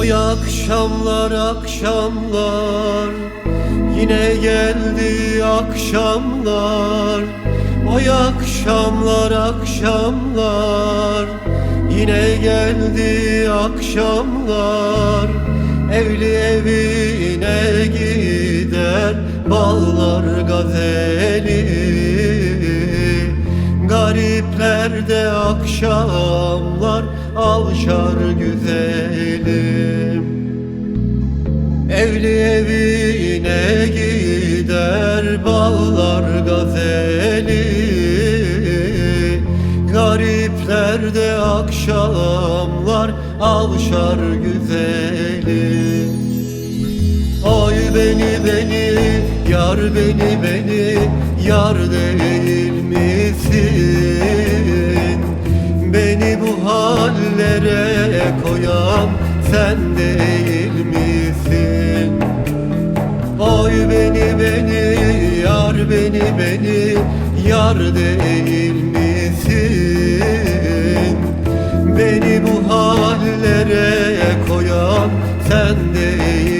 Oy akşamlar akşamlar. Yine geldi akşamlar. Oy akşamlar akşamlar. Yine geldi akşamlar. Evli evine gider Ballar gazeli Gariplerde akşamlar Avşar güzelim. Evli evine gider ballar gazeli. Gariplerde akşamlar avşar güzeli. Ay beni beni yar beni beni yar değil misin? Beni bu hallere koyan sen değil misin? Oy beni beni yar beni beni yar değil misin? Beni bu hallere koyan sen değil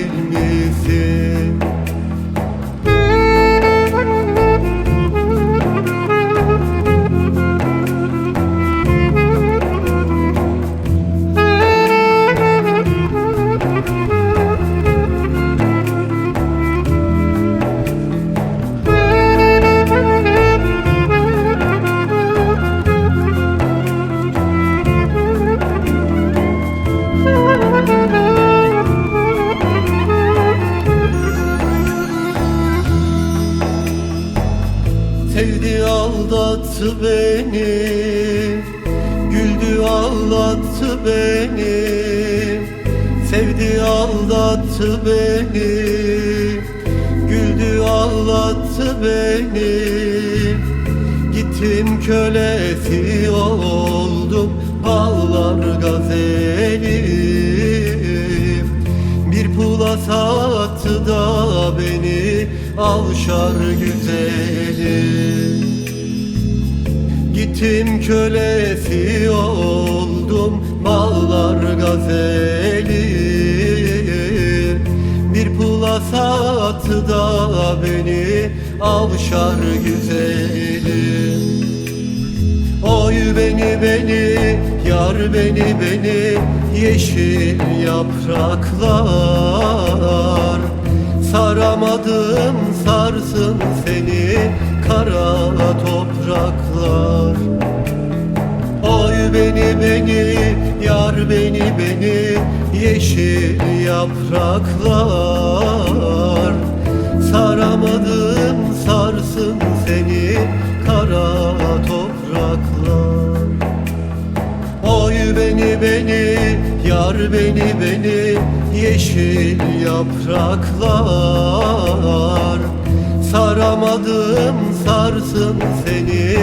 Sevdi aldattı beni. Güldü ağlattı beni. Sevdi aldattı beni. Güldü ağlattı beni. Gittim kölesi oldum. Bağlar gazelim sattı da beni Avşar güzelim Gittim kölesi oldum Bağlar gazelim Bir pula sattı da beni Avşar güzelim Beni beni, yar beni beni Yeşil yapraklar. Saramadım sarsın seni Kara topraklar. Oy beni beni, yar beni beni Yeşil yapraklar beni beni, yar beni beni Yeşil yapraklar. Saramadım sarsın seni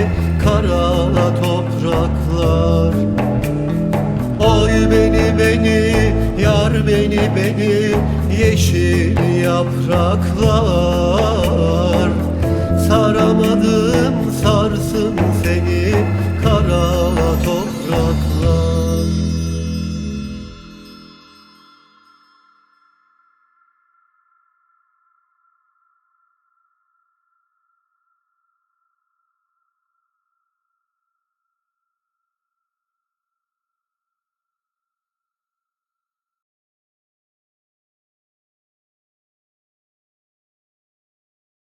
Kara topraklar. Oy beni beni, yar beni beni Yeşil yapraklar